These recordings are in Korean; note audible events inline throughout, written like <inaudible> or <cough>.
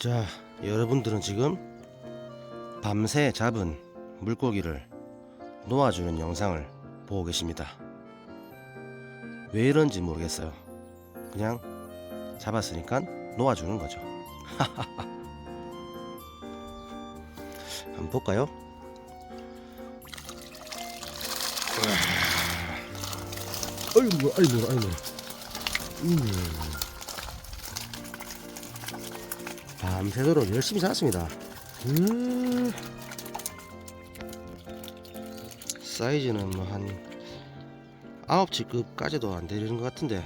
자, 여러분들은 지금 밤새 잡은 물고기를 놓아주는 영상을 보고 계십니다. 왜 이런지 모르겠어요. 그냥 잡았으니까 놓아주는 거죠. <laughs> 한번 볼까요? 아이고, 아이고, 아이고. 음. 밤새도록 열심히 잡았습니다. 음. 사이즈는 뭐 한 9치급까지도 안 되는 것 같은데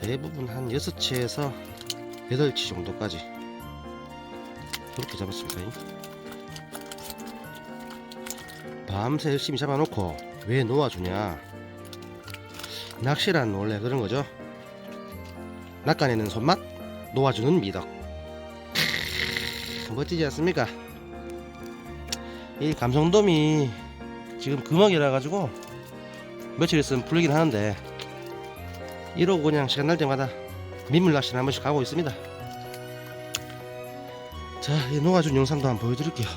대부분 한 6치에서 8치 정도까지 그렇게 잡았습니다. 밤새 열심히 잡아놓고 왜 놓아주냐 낚시란 원래 그런 거죠 낚아내는 손맛 놓아주는 미덕 크, 멋지지 않습니까? 이 감성돔이 지금 금어기라 가지고 며칠 있으면 풀리긴 하는데 이러고 그냥 시간 날 때마다 민물 낚시를 한 번씩 가고 있습니다. 자, 이 놓아준 영상도 한번 보여드릴게요.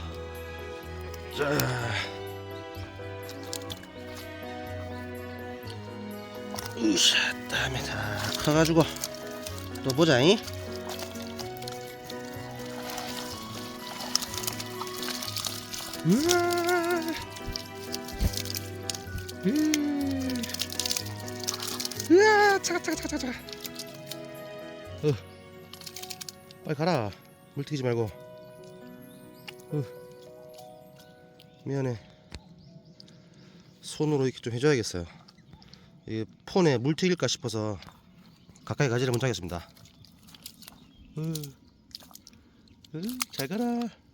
자. 으쌰 다음에 다 커가지고 또 보자잉 으아 으 으아 차가 차가 차가 차가. 어. 빨리 가라. 물 튀기지 말고. 어. 미안해. 손으로 이렇게 좀 해줘야겠어요. 이 폰에 물 튀길까 싶어서 가까이 가지를 못하겠습니다. 으, 으, 잘 가라.